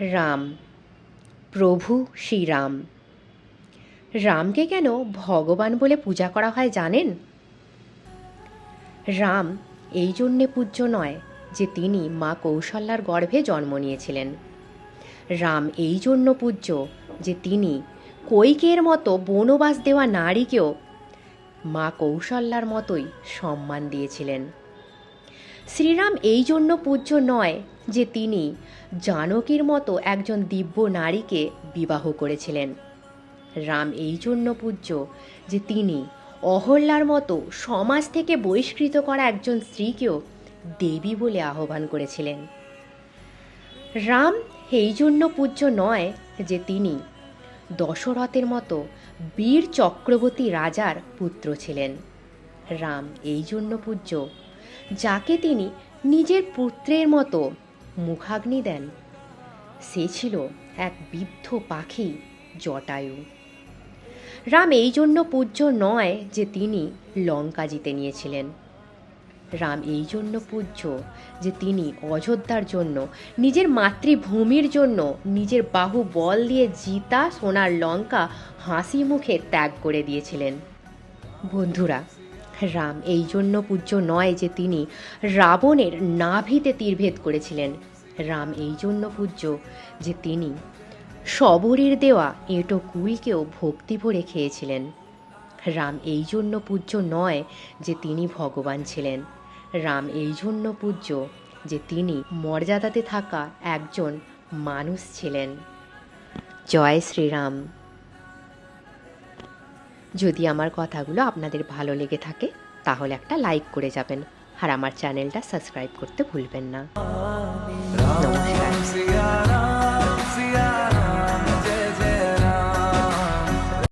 রাম। প্রভু শ্রীরাম। রামকে কেন ভগবান বলে পূজা করা হয় জানেন? রাম এই জন্যে পূজ্য নয় যে তিনি মা কৌশল্যার গর্ভে জন্ম নিয়েছিলেন। রাম এই জন্য পূজ্য যে তিনি কৈকের মতো বনবাস দেওয়া নারীকেও মা কৌশল্যার মতোই সম্মান দিয়েছিলেন। শ্রীরাম এই জন্য পূজ্য নয় যে তিনি জানকীর মতো একজন দিব্য নারীকে বিবাহ করেছিলেন। রাম এই জন্য পূজ্য যে তিনি অহল্যার মতো সমাজ থেকে বহিষ্কৃত করা একজন স্ত্রীকেও দেবী বলে আহ্বান করেছিলেন। রাম এই জন্য পূজ্য নয় যে তিনি দশরথের মতো বীর চক্রবর্তী রাজার পুত্র ছিলেন। রাম এই জন্য পূজ্য যাকে তিনি নিজের পুত্রের মতো মুখাগ্নি দেন। সে ছিল এক বৃদ্ধ পাখি, জটায়ু। রাম এই জন্য পূজ্য নয় যে তিনি লঙ্কা জিতে নিয়েছিলেন। রাম এই জন্য পূজ্য যে তিনি অযোধ্যার জন্য, নিজের মাতৃভূমির জন্য নিজের বাহু বল দিয়ে জিতা সোনার লঙ্কা হাসি মুখে ত্যাগ করে দিয়েছিলেন। বন্ধুরা রাম। এই জন্য পূজ্য নয় যে তিনি রাবণের নাভিতে তীরভেদ করেছিলেন। রাম এই জন্য পূজ্য যে তিনি শবরীর দেওয়া এঁটো কুলকেও ভক্তি ভরে খেয়েছিলেন। রাম এই জন্য পূজ্য নয় যে তিনি ভগবান ছিলেন। রাম এই জন্য পূজ্য যে তিনি মর্যাদাতে থাকা একজন মানুষ ছিলেন। জয় শ্রীরাম। যদি আমার কথাগুলো আপনাদের ভালো লেগে থাকে, তাহলে একটা লাইক করে যাবেন। আর আমার চ্যানেলটা সাবস্ক্রাইব করতে ভুলবেন না। নমস্কার।